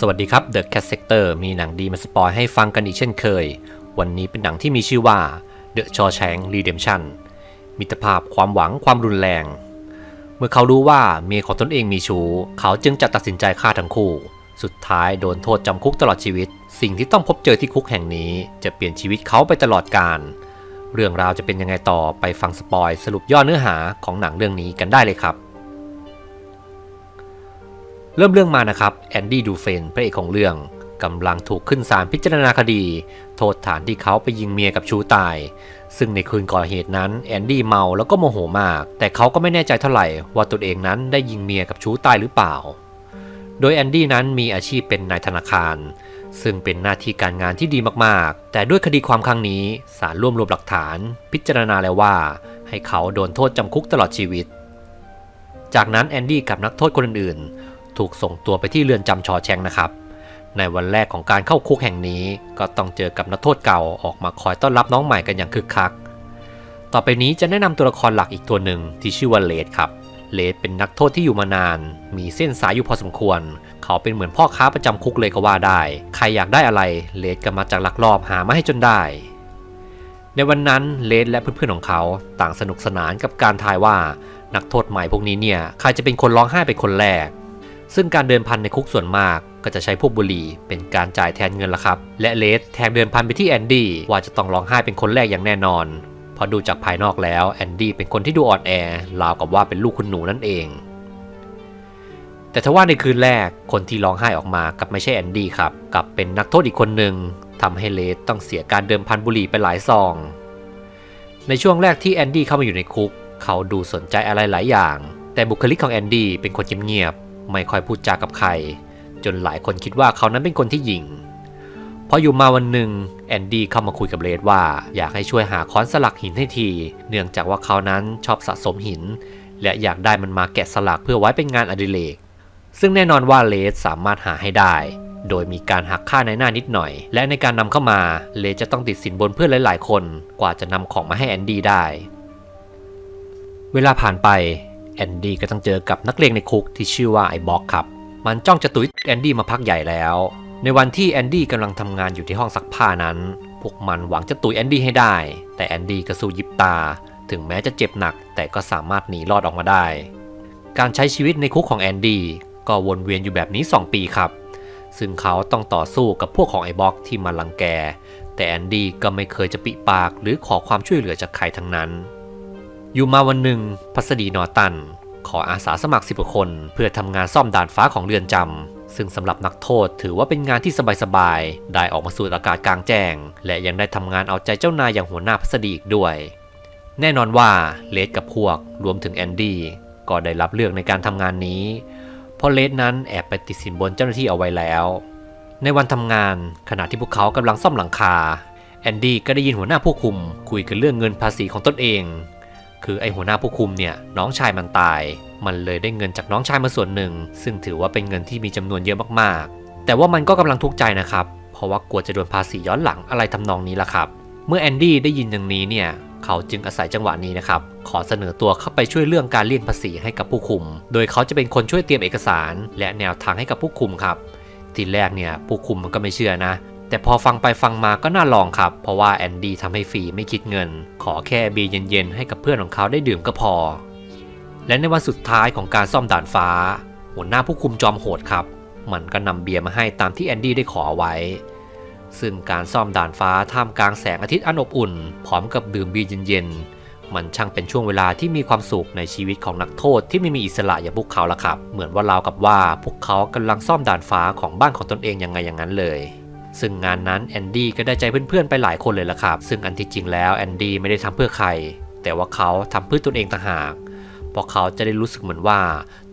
สวัสดีครับ The Cat Sector มีหนังดีมาสปอยให้ฟังกันอีกเช่นเคย วันนี้เป็นหนังที่มีชื่อว่า The Shawshank Redemption มิตรภาพความหวังความรุนแรง เมื่อเขารู้ว่าเมียของตนเองมีชู้ เขาจึงจะตัดสินใจฆ่าทั้งคู่ สุดท้ายโดนโทษจำคุกตลอดชีวิต สิ่งที่ต้องพบเจอที่คุกแห่งนี้ จะเปลี่ยนชีวิตเขาไปตลอดกาลเรื่องราวจะเป็นยังไงต่อไปฟังสปอยสรุปย่อเนื้อหาของหนังเรื่องนี้กันได้เลยครับ เริ่มเรื่องมานะครับแอนดี้ดูเฟนพระเอกของเรื่องกำลังถูกขึ้นศาลพิจารณาคดี โทษฐานที่เขาไปยิงเมียกับชูตาย ซึ่งในคืนก่อเหตุนั้นแอนดี้เมาแล้วก็โมโหมาก แต่เขาก็ไม่แน่ใจเท่าไหร่ว่าตนเองนั้นได้ยิงเมียกับชูตายหรือเปล่า โดยแอนดี้นั้นมีอาชีพเป็นนายธนาคาร ซึ่งเป็นหน้าที่การงานที่ดีมากๆ แต่ด้วยคดีความครั้งนี้ศาลรวบรวมหลักฐาน พิจารณาแล้วว่า ให้เขาโดนโทษจำคุกตลอดชีวิต จากนั้นแอนดี้กับนักโทษคนอื่นๆ ถูกส่งตัวไปที่เรือนจำชอแชงนะครับ ในวันแรกของการเข้าคุกแห่งนี้ ก็ต้องเจอกับนักโทษเก่าออกมาคอยต้อนรับน้องใหม่กันอย่างคึกคัก ต่อไปนี้จะแนะนำตัวละครหลักอีกตัวหนึ่งที่ชื่อว่าเลดครับ เลดเป็นนักโทษที่อยู่มานาน มีเส้นสายอยู่พอสมควร เขาเป็นเหมือนพ่อค้าประจำคุกเลยก็ว่าได้ ใครอยากได้อะไร เลดก็มาจากลักลอบหามาให้จนได้ในวันนั้นเลดและเพื่อนๆของเขาต่างสนุกสนานกับการทายว่านักโทษใหม่พวกนี้เนี่ย ใครจะเป็นคนร้องไห้เป็นคนแรก ซึ่งการเดินพันในคุกส่วนมากก็จะใช้พวกบุหรี่เป็นการจ่ายแทนเงินละครับ และเลดแทงเดินพันไปที่แอนดี้ว่าจะต้องร้องไห้เป็นคนแรกอย่างแน่นอนเพราะดูจากภายนอกแล้วแอนดี้เป็นคนที่ดูอ่อนแอราวกับว่าเป็นลูกคุณหนูนั่นเอง แต่ทว่าในคืนแรกคนที่ร้องไห้ออกมากับไม่ใช่แอนดี้ครับกับเป็นนักโทษอีกคนหนึ่งทำให้เลดต้องเสียการเดิมพันบุหรี่ไปหลายซอง ในช่วงแรกที่แอนดี้เข้ามาอยู่ในคุก เขาดูสนใจอะไรหลายอย่าง แต่บุคลิกของแอนดี้เป็นคนเงียบ ไม่ค่อยพูดจากับใคร จนหลายคนคิดว่าเขานั้นเป็นคนที่หยิ่งพออยู่มาวันหนึ่งแอนดี้เข้ามาคุยกับเลดว่า อยากให้ช่วยหาค้อนสลักหินให้ที เนื่องจากว่าเขานั้นชอบสะสมหิน และอยากได้มันมาแกะสลักเพื่อไว้เป็นงานอดิเรกซึ่งแน่นอนว่าเลดสามารถหาให้ได้ โดยมีการหักค่าในหน้านิดหน่อย และในการนำเข้ามาเลดจะต้องติดสินบนเพื่อนหลาย ๆ คน กว่าจะนำของมาให้แอนดี้ได้ เวลาผ่านไป แอนดี้ก็ต้องเจอกับนักเลงในคุกที่ชื่อว่าไอ้บ็อกครับ มันจ้องจะตุยแอนดี้มาพักใหญ่แล้ว ในวันที่แอนดี้กำลังทำงานอยู่ที่ห้องซักผ้านั้น พวกมันหวังจะตุยแอนดี้ให้ได้ แต่แอนดี้ก็สู้ยิบตา ถึงแม้จะเจ็บหนัก แต่ก็สามารถหนีรอดออกมาได้ การใช้ชีวิตในคุกของแอนดี้ก็วนเวียนอยู่แบบนี้ 2 ปีครับ ซึ่งเขาต้องต่อสู้กับพวกของไอ้บ็อกที่มาลังแก แต่แอนดี้ก็ไม่เคยจะปิปากหรือขอความช่วยเหลือจากใครทั้งนั้น อยู่มาวันหนึ่งพัสดีนอตัน ขออาสาสมัครสิบกว่าคน เพื่อทำงานซ่อมด่านฟ้าของเรือนจำซึ่งสำหรับนักโทษถือว่าเป็นงานที่สบายๆ ได้ออกมาสูดอากาศกลางแจ้ง และยังได้ทำงานเอาใจเจ้านายอย่างหัวหน้าพัสดีอีกด้วย แน่นอนว่าเลดกับพวกรวมถึงแอนดี้ก็ได้รับเลือกในการทำงานนี้ เพราะเลดนั้นแอบไปติดสินบนเจ้าหน้าที่เอาไว้แล้ว ในวันทำงานขณะที่พวกเขากำลังซ่อมหลังคาแอนดี้ก็ได้ยินหัวหน้าผู้คุมคุยกันเรื่องเงินภาษีของตนเอง คือไอหัวหน้าผู้คุมเนี่ยน้องชายมันตาย มันเลยได้เงินจากน้องชายมาส่วนหนึ่ง ซึ่งถือว่าเป็นเงินที่มีจำนวนเยอะมากๆ แต่ว่ามันก็กำลังทุกข์ใจนะครับ เพราะว่ากลัวจะโดนภาษีย้อนหลังอะไรทำนองนี้ละครับ เมื่อแอนดี้ได้ยินอย่างนี้เนี่ยเขาจึงอาศัยจังหวะนี้นะครับ ขอเสนอตัวเข้าไปช่วยเรื่องการเลี่ยงภาษีให้กับผู้คุม โดยเขาจะเป็นคนช่วยเตรียมเอกสาร และแนวทางให้กับผู้คุมครับ ทีแรกเนี่ยผู้คุมมันก็ไม่เชื่อนะ แต่พอฟังไปฟังมาก็น่าลองครับ เพราะว่าแอนดี้ทำให้ฟรีไม่คิดเงิน ขอแค่เบียร์เย็นๆ ให้กับเพื่อนของเขาได้ดื่มก็พอ และในวันสุดท้ายของการซ่อมด่านฟ้า หัวหน้าผู้คุมจอมโหดครับ มันก็นำเบียร์มาให้ตามที่แอนดี้ได้ขอไว้ ซึ่งการซ่อมด่านฟ้าท่ามกลางแสงอาทิตย์อันอบอุ่น พร้อมกับดื่มเบียร์เย็นๆ มันช่างเป็นช่วงเวลาที่มีความสุขในชีวิตของนักโทษที่ไม่มีอิสระอย่างพวกเขาละครับ เหมือนว่าราวกับว่าพวกเขากำลังซ่อมด่านฟ้าของบ้านของตนเองยังไงอย่างนั้นเลย ซึ่งงานนั้นแอนดี้ก็ได้ใจเพื่อนๆไปหลายคนเลยละครับ ซึ่งอันที่จริงแล้วแอนดี้ไม่ได้ทำเพื่อใคร แต่ว่าเขาทำเพื่อตนเองต่างหากเพราะเขาจะได้รู้สึกเหมือนว่า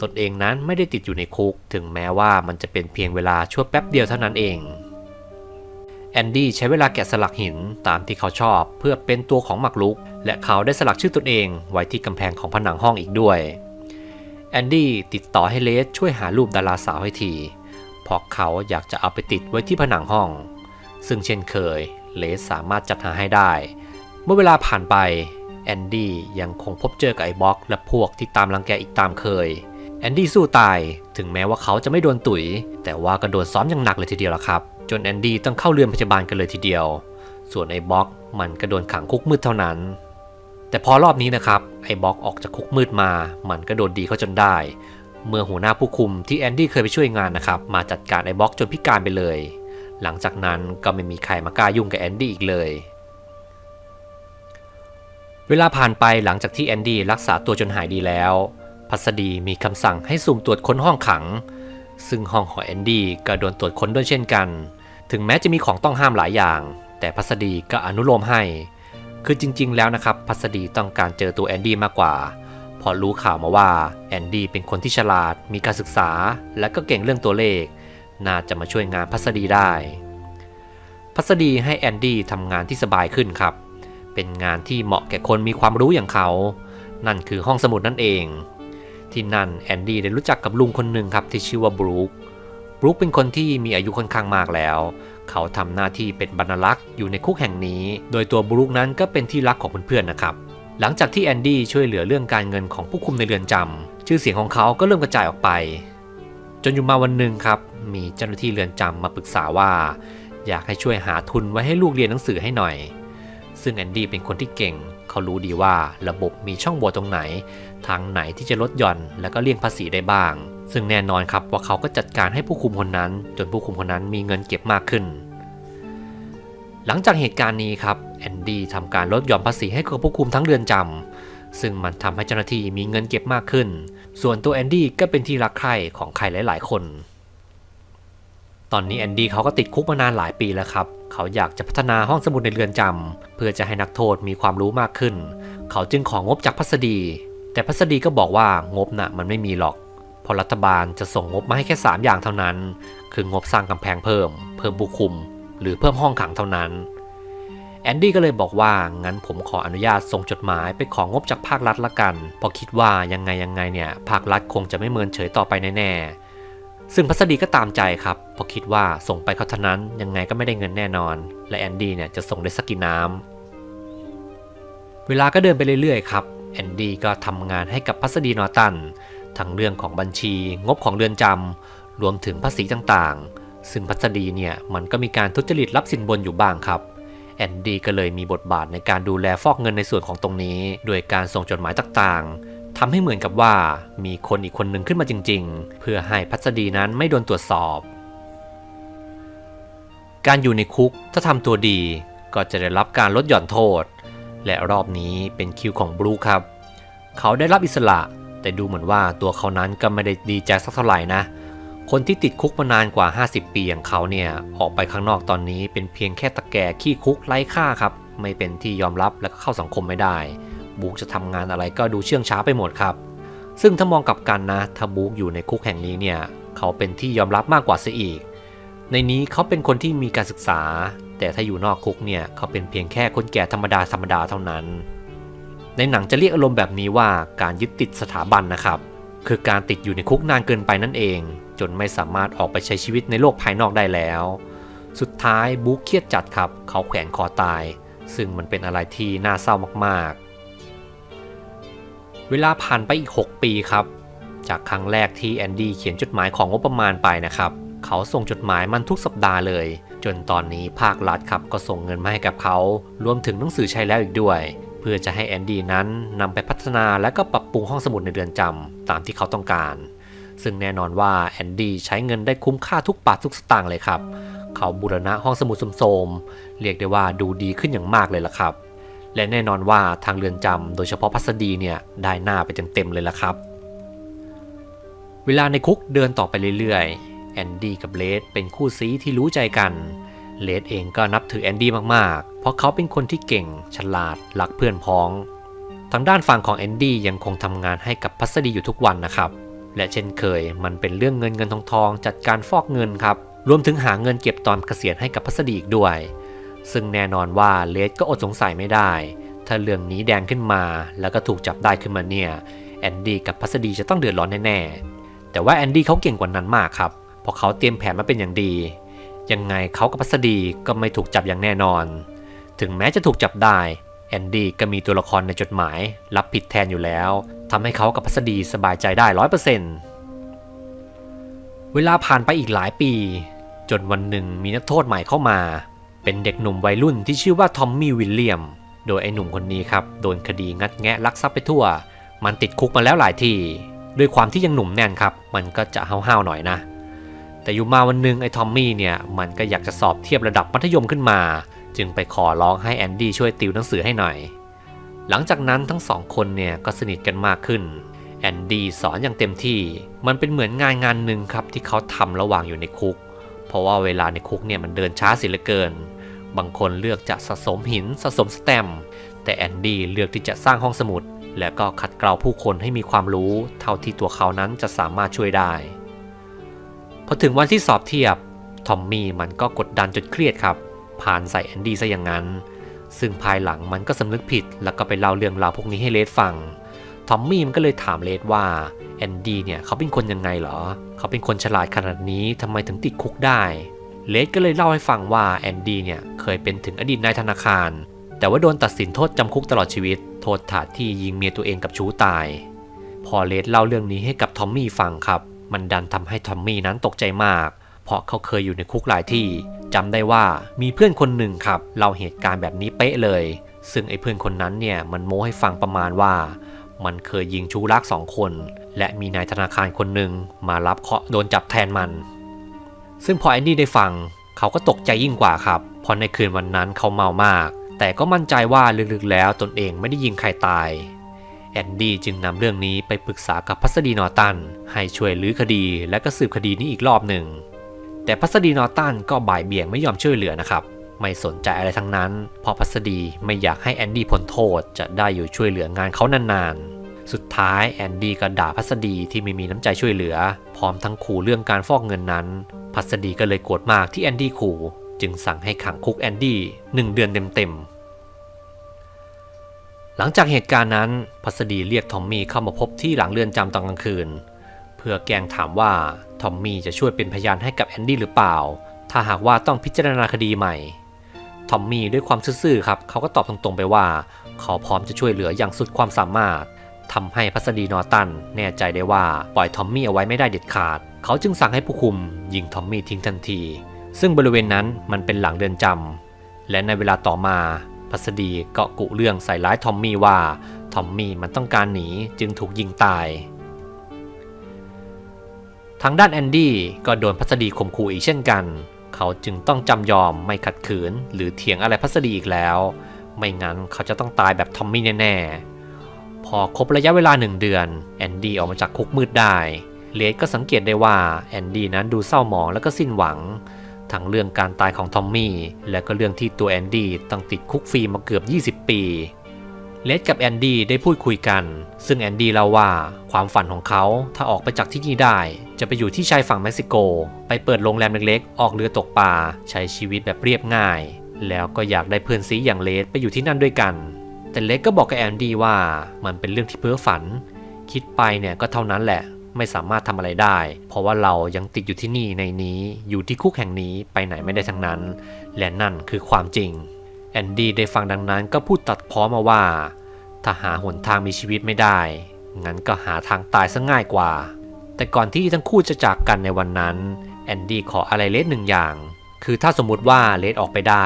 ตนเองนั้นไม่ได้ติดอยู่ในคุก ถึงแม้ว่ามันจะเป็นเพียงเวลาชั่วแป๊บเดียวเท่านั้นเองแอนดี้ใช้เวลาแกะสลักหินตามที่เขาชอบเพื่อเป็นตัวของหมากรุก และเขาได้สลักชื่อตนเองไว้ที่กำแพงของผนังห้องอีกด้วยแอนดี้ติดต่อให้เลสช่วยหารูปดาราสาวให้ที เพราะเขาอยากจะเอาไปติดไว้ที่ผนังห้อง ซึ่งเช่นเคยเลสสามารถจัดหาให้ได้ เมื่อเวลาผ่านไปแอนดี้ยังคงพบเจอกับไอ้บ็อกและพวกที่ตามรังแกอีกตามเคยแอนดี้สู้ตายถึงแม้ว่าเขาจะไม่โดนตุ๋ย แต่ว่าก็โดนซ้อมอย่างหนักเลยทีเดียวละครับ จนแอนดี้ต้องเข้าเรือนพยาบาลกันเลยทีเดียว ส่วนไอ้บ็อกมันก็โดนขังคุกมืดเท่านั้น แต่พอรอบนี้นะครับไอ้บ็อกออกจากคุกมืดมา มันก็โดนดีเขาจนได้ เมื่อหัวหน้าผู้คุมที่แอนดี้เคยไปช่วยงานนะครับ มาจัดการไอ้บ็อกจนพิการไปเลย หลังจากนั้นก็ไม่มีใครมากล้ายุ่งกับแอนดี้อีกเลย เวลาผ่านไปหลังจากที่แอนดี้รักษาตัวจนหายดีแล้ว พัสดีมีคำสั่งให้สุ่มตรวจค้นห้องขัง ซึ่งห้องของแอนดี้ก็โดนตรวจค้นด้วยเช่นกัน ถึงแม้จะมีของต้องห้ามหลายอย่าง แต่พัสดีก็อนุโลมให้ คือจริง ๆ แล้วนะครับ พัสดีต้องการเจอตัวแอนดี้มากกว่า อรู้ข่าวมาว่าแอนดี้เป็นคนที่ฉลาด มีการศึกษา และก็เก่งเรื่องตัวเลข น่าจะมาช่วยงานพัสดีได้ พัสดีให้แอนดี้ทำงานที่สบายขึ้นครับ เป็นงานที่เหมาะแก่คนมีความรู้อย่างเขา นั่นคือห้องสมุดนั่นเอง ที่นั่นแอนดี้ได้รู้จักกับลุงคนหนึ่งครับที่ชื่อว่าบรูคบรูคเป็นคนที่มีอายุค่อนข้างมากแล้ว เขาทำหน้าที่เป็นบรรลักษ์อยู่ในคุกแห่งนี้ โดยตัวบรูคนั้นก็เป็นที่รักของเพื่อนๆนะครับ หลังจากที่แอนดี้ช่วยเหลือเรื่องการเงินของผู้คุมในเรือนจำชื่อเสียงของเขาก็เริ่มกระจายออกไป จนอยู่มาวันหนึ่งครับ มีเจ้าหน้าที่เรือนจำมาปรึกษาว่า อยากให้ช่วยหาทุนไว้ให้ลูกเรียนหนังสือให้หน่อย ซึ่งแอนดี้เป็นคนที่เก่ง เขารู้ดีว่าระบบมีช่องโหว่ตรงไหน ทางไหนที่จะลดหย่อนและก็เลี่ยงภาษีได้บ้าง ซึ่งแน่นอนครับว่าเขาก็จัดการให้ผู้คุมคนนั้น จนผู้คุมคนนั้นมีเงินเก็บมากขึ้น หลังจากเหตุการณ์นี้ครับแอนดี้ทำการลดหย่อนภาษีให้กับผู้คุมทั้งเรือนจำซึ่งมันทำให้เจ้าหน้าที่มีเงินเก็บมากขึ้น ส่วนตัวแอนดี้ก็เป็นที่รักใคร่ของใครหลาย ๆ คน ตอนนี้แอนดี้เขาก็ติดคุกมานานหลายปีแล้วครับเขาอยากจะพัฒนาห้องสมุดในเรือนจำเพื่อจะให้นักโทษมีความรู้มากขึ้น เขาจึงของงบจากพัสดี แต่พัสดีก็บอกว่างบน่ะมันไม่มีหรอกเพราะรัฐบาลจะส่งงบมาให้แค่ 3 อย่างเท่านั้น คืองบสร้างกำแพงเพิ่ม เพิ่มบุคุม หรือเพิ่มห้องขังเท่านั้น แอนดี้ก็เลยบอกว่า งั้นผมขออนุญาตส่งจดหมายไปของงบจากภาครัฐละกันเพราะคิดว่ายังไงยังไงเนี่ยภาครัฐคงจะไม่เมินเฉยต่อไปแน่ๆซึ่งพัสดีก็ตามใจครับเพราะคิดว่าส่งไปเขาเท่านั้นยังไงก็ไม่ได้เงินแน่นอน และแอนดี้เนี่ยจะส่งได้สักกี่น้ำเวลาก็เดินไปเรื่อยๆครับแอนดี้ก็ทำงานให้กับพัสดีนอตันทั้งเรื่องของบัญชี งบของเรือนจำรวมถึงภาษีต่างๆ ซึ่งพัสดีเนี่ยมันก็มีการทุจริตรับสินบนอยู่บ้างครับแอนดี้ก็เลยมีบทบาทในการดูแลฟอกเงินในส่วนของตรงนี้ โดยการส่งจดหมายต่างๆทำให้เหมือนกับว่ามีคนอีกคนหนึ่งขึ้นมาจริง ๆ เพื่อให้พัสดีนั้นไม่โดนตรวจสอบ การอยู่ในคุกถ้าทำตัวดีก็จะได้รับการลดหย่อนโทษ และรอบนี้เป็นคิวของบรูคครับ เขาได้รับอิสระ แต่ดูเหมือนว่าตัวเขานั้นก็ไม่ได้ดีใจสักเท่าไหร่นะ คนที่ติดคุกมานานกว่า 50 ปีอย่างเขาเนี่ยออกไปข้างนอกตอนนี้เป็นเพียงแค่ตะแก่ขี้คุกไร้ค่าครับ ไม่เป็นที่ยอมรับและก็เข้าสังคมไม่ได้ บุ๊กจะทำงานอะไรก็ดูเชื่องช้าไปหมดครับ ซึ่งถ้ามองกลับกันนะถ้าบุ๊กอยู่ในคุกแห่งนี้เนี่ยเขาเป็นที่ยอมรับมากกว่าเสียอีก ในนี้เขาเป็นคนที่มีการศึกษา แต่ถ้าอยู่นอกคุกเนี่ยเขาเป็นเพียงแค่คนแก่ธรรมดาธรรมดาเท่านั้น ในหนังจะเรียกอารมณ์แบบนี้ว่าการยึดติดสถาบันนะครับ คือการติดอยู่ในคุกนานเกินไปนั่นเอง จนไม่สามารถออกไปใช้ชีวิตในโลกภายนอกได้แล้ว สุดท้ายบุ๊กเครียดจัดครับ เขาแขวนคอตาย ซึ่งมันเป็นอะไรที่น่าเศร้ามากๆ เวลาผ่านไปอีก 6 ปีครับ จากครั้งแรกที่แอนดี้เขียนจดหมายของงบประมาณไปนะครับ เขาส่งจดหมายมันทุกสัปดาห์เลย จนตอนนี้ภาครัฐครับก็ส่งเงินมาให้กับเขารวมถึงหนังสือใช้แล้วอีกด้วยเพื่อจะให้แอนดี้นั้นนำไปพัฒนาและก็ปรับปรุงห้องสมุดในเรือนจำตามที่เขาต้องการ ซึ่งแน่นอนว่าแอนดี้ใช้เงินได้คุ้มค่าทุกบาททุกสตางค์เลยครับ เขาบูรณะห้องสมุดโสมๆเรียกได้ว่าดูดีขึ้นอย่างมากเลยล่ะครับ และแน่นอนว่าทางเรือนจำโดยเฉพาะพัสดีเนี่ยได้หน้าไปเต็มๆเลยล่ะครับ เวลาในคุกเดินต่อไปเรื่อยๆแอนดี้กับเลดเป็นคู่ซีที่รู้ใจกันเลดเองก็นับถือแอนดี้มากๆ เพราะเขาเป็นคนที่เก่ง ฉลาดหลักเพื่อนพ้อง ทางด้านฝั่งของแอนดี้ยังคงทำงานให้กับพัสดีอยู่ทุกวันนะครับ และเช่นเคย มันเป็นเรื่องเงินเงินทองทองจัดการฟอกเงินครับรวมถึงหาเงินเก็บตอนเกษียณให้กับพัสดีอีกด้วย ซึ่งแน่นอนว่าเลดก็อดสงสัยไม่ได้ ถ้าเรื่องนี้แดงขึ้นมาแล้วก็ถูกจับได้ขึ้นมาเนี่ยแอนดี้กับพัสดีจะต้องเดือดร้อนแน่ๆแต่ว่าแอนดี้เขาเก่งกว่านั้นมากครับเพราะเขาเตรียมแผนมาเป็นอย่างดี ยังไงเขากับพัสดีก็ไม่ถูกจับอย่างแน่นอน ถึงแม้จะถูกจับได้ แอนดี้ก็มีตัวละครในจดหมายรับผิดแทนอยู่แล้วทำให้เขากับพัสดีสบายใจได้ร้อยเปอร์เซ็นต์เวลาผ่านไปอีกหลายปี จนวันหนึ่งมีนักโทษใหม่เข้ามา เป็นเด็กหนุ่มวัยรุ่นที่ชื่อว่าทอมมี่วิลเลียม โดยไอ้หนุ่มคนนี้ครับโดนคดีงัดแงะลักทรัพย์ไปทั่ว มันติดคุกมาแล้วหลายทีด้วยความที่ยังหนุ่มแน่นครับ มันก็จะห้าวๆหน่อยนะ แต่อยู่มาวันหนึ่งไอ้ทอมมี่เนี่ยมันก็อยากจะสอบเทียบระดับมัธยมขึ้นมา จึงไปขอร้องให้แอนดี้ช่วยติวหนังสือให้หน่อย หลังจากนั้นทั้งสองคนเนี่ยก็สนิทกันมากขึ้น แอนดี้สอนอย่างเต็มที่ มันเป็นเหมือนงานงานหนึ่งครับที่เขาทำระหว่างอยู่ในคุก เพราะว่าเวลาในคุกเนี่ยมันเดินช้าเสิเหลือเกิน บางคนเลือกจะสะสมหินสะสมสแตมแต่แอนดี้เลือกที่จะสร้างห้องสมุด และก็ขัดเกลาผู้คนให้มีความรู้ เท่าที่ตัวเขานั้นจะสามารถช่วยได้พอถึงวันที่สอบเทียบทอมมี่มันก็กดดันจนเครียดครับ ผ่านใส่แอนดี้ซะอย่างนั้น ซึ่งภายหลังมันก็สำนึกผิดแล้วก็ไปเล่าเรื่องราวพวกนี้ให้เลดฟัง ทอมมี่มันก็เลยถามเลดว่าแอนดี้เนี่ยเขาเป็นคนยังไงเหรอ เขาเป็นคนฉลาดขนาดนี้ทำไมถึงติดคุกได้ เลดก็เลยเล่าให้ฟังว่าแอนดี้เนี่ยเคยเป็นถึงอดีตนายธนาคาร แต่ว่าโดนตัดสินโทษจำคุกตลอดชีวิต โทษฐานที่ยิงเมียตัวเองกับชู้ตาย พอเลดเล่าเรื่องนี้ให้กับทอมมี่ฟังครับ มันดันทำให้ทอมมี่นั้นตกใจมาก เพราะเขาเคยอยู่ในคุกหลายที่ จำได้ว่ามีเพื่อนคนหนึ่งครับเล่าเหตุการณ์แบบนี้เป๊ะเลย ซึ่งไอ้เพื่อนคนนั้นเนี่ยมันโม้ให้ฟังประมาณว่า มันเคยยิงชู้รักสองคน และมีนายธนาคารคนหนึ่งมารับเคาะโดนจับแทนมัน ซึ่งพอแอนดี้ได้ฟังเขาก็ตกใจยิ่งกว่าครับเพราะในคืนวันนั้นเขาเมามาก แต่ก็มั่นใจว่าลึกๆแล้วตนเองไม่ได้ยิงใครตายแอนดี้จึงนำเรื่องนี้ไปปรึกษากับพัสดีนอตัน ให้ช่วยลื้อคดีและก็สืบคดีนี้อีกรอบหนึ่ง แต่พัสดีนอตันก็บ่ายเบี่ยงไม่ยอมช่วยเหลือนะครับ ไม่สนใจอะไรทั้งนั้น เพราะพัสดีไม่อยากให้แอนดี้พ้นโทษจะได้อยู่ช่วยเหลืองานเขานานๆ สุดท้ายแอนดี้ก็ด่าพัสดีที่ไม่มีน้ำใจช่วยเหลือ พร้อมทั้งขู่เรื่องการฟอกเงินนั้น พัสดีก็เลยโกรธมากที่แอนดี้ขู่ จึงสั่งให้ขังคุกแอนดี้หนึ่งเดือนเต็มๆหลังจากเหตุการณ์นั้น พัสดีเรียกทอมมี่เข้ามาพบที่หลังเรือนจำตอนกลางคืน พื่อแกงถามว่าทอมมี่จะช่วยเป็นพยานให้กับแอนดี้หรือเปล่า ถ้าหากว่าต้องพิจารณาคดีใหม่ ทอมมี่ด้วยความซื่อๆครับ เขาก็ตอบตรงๆไปว่าเขาพร้อมจะช่วยเหลืออย่างสุดความสามารถทำให้พัสดีนอตันแน่ใจได้ว่าปล่อยทอมมี่เอาไว้ไม่ได้เด็ดขาด เขาจึงสั่งให้ผู้คุม ยิงทอมมี่ทิ้งทันที ซึ่งบริเวณนั้นมันเป็นหลังเรือนจำและในเวลาต่อมาพัสดีก็กุเรื่องใส่ร้ายทอมมี่ว่าทอมมี่มันต้องการหนีจึงถูกยิงตาย ทางด้านแอนดี้ก็โดนพัสดีข่มขู่อีกเช่นกัน เขาจึงต้องจำยอมไม่ขัดขืน หรือเถียงอะไรพัสดีอีกแล้ว ไม่งั้นเขาจะต้องตายแบบทอมมี่แน่ๆ พอครบระยะเวลาหนึ่งเดือนแอนดี้ออกมาจากคุกมืดได้ เลดก็สังเกตได้ว่าแอนดี้นั้นดูเศร้าหมองและก็สิ้นหวัง ทั้งเรื่องการตายของทอมมี่และก็เรื่องที่ตัวแอนดี้ต้องติดคุกฟรีมาเกือบ 20 ปี เลดกับแอนดี้ได้พูดคุยกัน ซึ่งแอนดี้เล่าว่าความฝันของเขาถ้าออกไปจากที่นี่ได้ จะไปอยู่ที่ชายฝั่งเม็กซิโก ไปเปิดโรงแรมเล็กๆ ออกเรือตกปลาใช้ชีวิตแบบเรียบง่าย แล้วก็อยากได้เพื่อนซีอย่างเลดไปอยู่ที่นั่นด้วยกัน แต่เลดก็บอกกับแอนดี้ว่ามันเป็นเรื่องที่เพ้อฝัน คิดไปเนี่ยก็เท่านั้นแหละ ไม่สามารถทำอะไรได้ เพราะว่าเรายังติดอยู่ที่นี่ในนี้อยู่ที่คุกแห่งนี้ไปไหนไม่ได้ทั้งนั้น และนั่นคือความจริง แอนดี้ได้ฟังดังนั้นก็พูดตัดพ้อมาว่า ถ้าหาหนทางมีชีวิตไม่ได้ งั้นก็หาทางตายซะง่ายกว่า แต่ก่อนที่ทั้งคู่จะจากกันในวันนั้น แอนดี้ขออะไรเลสหนึ่งอย่าง คือถ้าสมมุติว่าเลสออกไปได้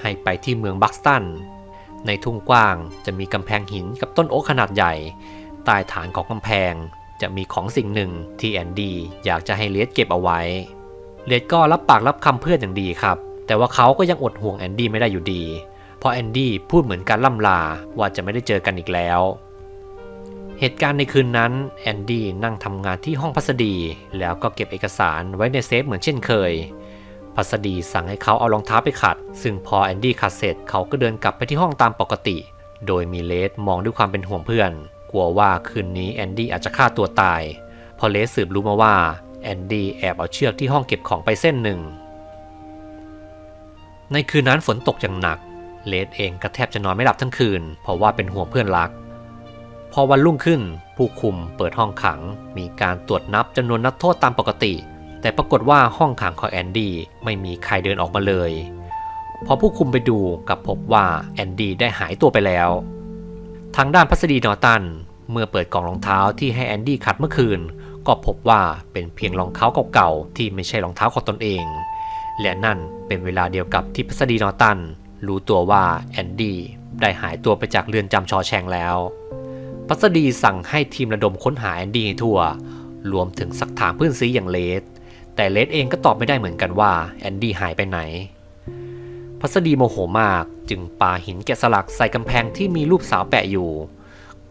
ให้ไปที่เมืองบักสตัน ในทุ่งกว้างจะมีกำแพงหินกับต้นโอ๊กขนาดใหญ่ ใต้ฐานของกำแพงจะมีของสิ่งหนึ่งที่แอนดี้อยากจะให้เลสเก็บเอาไว้ เลสก็รับปากรับคำเพื่อนอย่างดีครับ แต่ว่าเขาก็ยังอดห่วงแอนดี้ไม่ได้อยู่ดี เพราะแอนดี้พูดเหมือนการล่ำลาว่าจะไม่ได้เจอกันอีกแล้ว เหตุการณ์ในคืนนั้นแอนดี้นั่งทำงานที่ห้องพัสดี แล้วก็เก็บเอกสารไว้ในเซฟเหมือนเช่นเคย พัสดีสั่งให้เขาเอารองเท้าไปขัด ซึ่งพอแอนดี้ขัดเสร็จเขาก็เดินกลับไปที่ห้องตามปกติ โดยมีเลสมองด้วยความเป็นห่วงเพื่อน กลัวว่าคืนนี้แอนดี้อาจจะฆ่าตัวตาย พอเลสสืบรู้มาว่าแอนดี้แอบเอาเชือกที่ห้องเก็บของไปเส้นหนึ่ง ในคืนนั้นฝนตกอย่างหนัก เลสเองก็แทบจะนอนไม่หลับทั้งคืน เพราะว่าเป็นห่วงเพื่อนรัก พอวันรุ่งขึ้นผู้คุมเปิดห้องขัง มีการตรวจนับจำนวนนักโทษตามปกติ แต่ปรากฏว่าห้องขังของแอนดี้ไม่มีใครเดินออกมาเลย พอผู้คุมไปดูกับพบว่าแอนดี้ได้หายตัวไปแล้ว ทางด้านพัสดีนอตันเมื่อเปิดกล่องรองเท้าที่ให้แอนดี้ขัดเมื่อคืน ก็พบว่าเป็นเพียงรองเท้าเก่าๆที่ไม่ใช่รองเท้าของตนเอง และนั่นเป็นเวลาเดียวกับที่พัสดีนอตันรู้ตัวว่าแอนดี้ได้หายตัวไปจากเรือนจำชอแชงแล้ว พัสดีสั่งให้ทีมระดมค้นหาแอนดี้ทั่ว รวมถึงสักถามเพื่อนซีอย่างเลสแต่เลสเองก็ตอบไม่ได้เหมือนกันว่าแอนดี้หายไปไหน พัสดีโมโหมากจึงปาหินแกะสลักใส่กำแพงที่มีรูปสาวแปะอยู่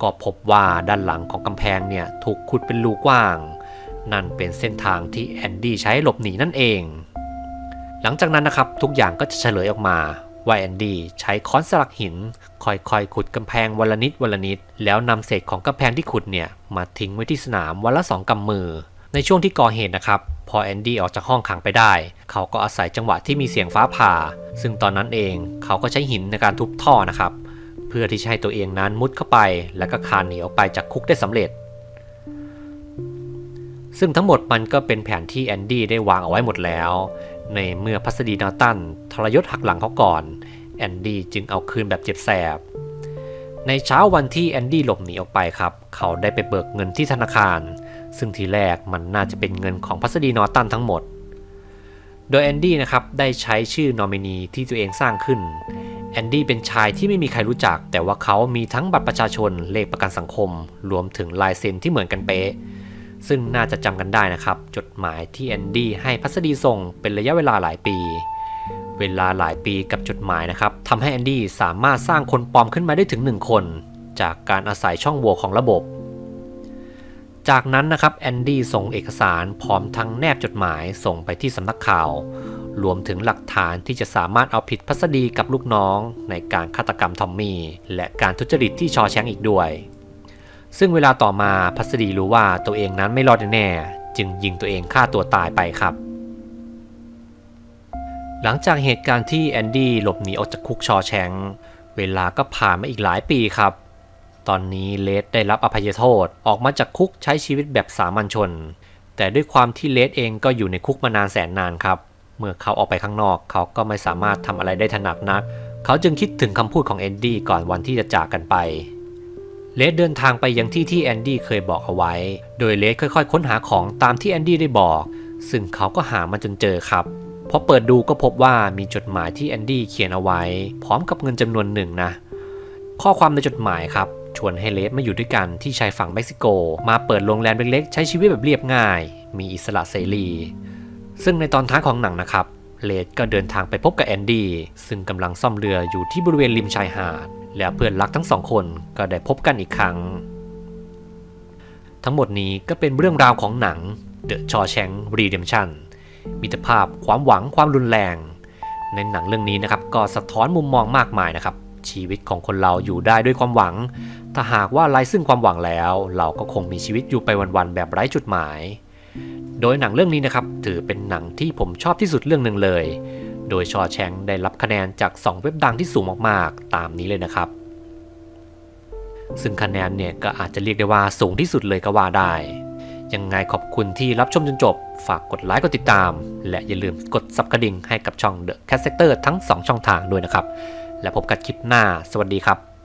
ก็พบว่าด้านหลังของกำแพงเนี่ยถูกขุดเป็นรูกว้าง นั่นเป็นเส้นทางที่แอนดี้ใช้หลบหนีนั่นเอง หลังจากนั้นนะครับทุกอย่างก็จะเฉลยออกมาว่าแอนดี้ใช้ค้อนสลักหินค่อยๆขุดกำแพงวันละนิดวันละนิด แล้วนำเศษของกำแพงที่ขุดเนี่ยมาทิ้งไว้ที่สนามวันละสองกำมือ ในช่วงที่ก่อเหตุนะครับพอแอนดี้ออกจากห้องขังไปได้ เขาก็อาศัยจังหวะที่มีเสียงฟ้าผ่า ซึ่งตอนนั้นเองเขาก็ใช้หินในการทุบท่อนะครับ เพื่อที่จะให้ตัวเองนั้นมุดเข้าไป แล้วก็คานหนีออกไปจากคุกได้สำเร็จ ซึ่งทั้งหมดมันก็เป็นแผนที่แอนดี้ได้วางเอาไว้หมดแล้ว ในเมื่อพัสดีนาตันทรยศหักหลังเขาก่อน แอนดี้จึงเอาคืนแบบเจ็บแสบ ในเช้าวันที่แอนดี้หลบหนีออกไปครับ เขาได้ไปเบิกเงินที่ธนาคาร ซึ่งทีแรกมันน่าจะเป็นเงินของพัสดีนอตันทั้งหมด โดยแอนดี้นะครับได้ใช้ชื่อนอมินีที่ตัวเองสร้างขึ้น แอนดี้เป็นชายที่ไม่มีใครรู้จัก แต่ว่าเขามีทั้งบัตรประชาชนเลขประกันสังคม รวมถึงลายเซ็นที่เหมือนกันเป๊ะ ซึ่งน่าจะจำกันได้นะครับ จดหมายที่แอนดี้ให้พัสดีส่งเป็นระยะเวลาหลายปี เวลาหลายปีกับจดหมายนะครับทำให้แอนดี้สามารถสร้างคนปลอมขึ้นมาได้ถึง 1 คน จากการอาศัยช่องโหว่ของระบบ จากนั้นนะครับแอนดี้ส่งเอกสารพร้อมทั้งแนบจดหมายส่งไปที่สำนักข่าว รวมถึงหลักฐานที่จะสามารถเอาผิดพัสดีกับลูกน้อง ในการฆาตกรรมทอมมี่และการทุจริตที่ชอแชงอีกด้วย ซึ่งเวลาต่อมาพัสดีรู้ว่าตัวเองนั้นไม่รอดแน่จึงยิงตัวเองฆ่าตัวตายไปครับ หลังจากเหตุการณ์ที่แอนดี้หลบหนีออกจากคุกชอแชง เวลาก็ผ่านมาอีกหลายปีครับ ตอนนี้เลสได้รับอภัยโทษออกมาจากคุกใช้ชีวิตแบบสามัญชน แต่ด้วยความที่เลสเองก็อยู่ในคุกมานานแสนนานครับ เมื่อเขาออกไปข้างนอกเขาก็ไม่สามารถทำอะไรได้ถนัดนัก เขาจึงคิดถึงคำพูดของแอนดี้ก่อนวันที่จะจากกันไป เลสเดินทางไปยังที่ที่แอนดี้เคยบอกเอาไว้ โดยเลสค่อยๆ ค้นหาของตามที่แอนดี้ได้บอก ซึ่งเขาก็หามันจนเจอครับพอเปิดดูก็พบว่ามีจดหมายที่แอนดี้เขียนเอาไว้ พร้อมกับเงินจำนวนหนึ่งนะ ข้อความในจดหมายครับ ชวนให้เลสมาอยู่ด้วยกันที่ชายฝั่งเม็กซิโก มาเปิดโรงแรมเล็กๆ ใช้ชีวิตแบบเรียบง่าย มีอิสระเสรี ซึ่งในตอนท้ายของหนังนะครับเลสก็เดินทางไปพบกับแอนดี้ซึ่งกำลังซ่อมเรืออยู่ที่บริเวณริมชายหาด แล้วเพื่อนรักทั้งสองคนก็ได้พบกันอีกครั้ง ทั้งหมดนี้ก็เป็นเรื่องราวของหนัง The Shawshank Redemption มิตรภาพความหวังความรุนแรง ในหนังเรื่องนี้นะครับก็สะท้อนมุมมองมากมายนะครับ ชีวิตของคนเราอยู่ได้ด้วยความหวัง ถ้าหากว่าไร้ซึ่งความหวังแล้ว เราก็คงมีชีวิตอยู่ไปวันๆแบบไร้จุดหมาย โดยหนังเรื่องนี้นะครับถือเป็นหนังที่ผมชอบที่สุดเรื่องหนึ่งเลย โดยชอแชงได้รับคะแนนจาก 2 เว็บดังที่สูงมากๆ ตามนี้เลยนะครับ ซึ่งคะแนนเนี่ยก็อาจจะเรียกได้ว่าสูงที่สุดเลยก็ว่าได้ ยังไงขอบคุณที่รับชมจนจบ ฝากกดไลค์กดติดตาม และอย่าลืมกดซับกระดิ่งให้กับช่อง The Cat Sector ทั้ง 2 ช่องทางด้วยนะครับ และพบกันคลิปหน้า สวัสดีครับ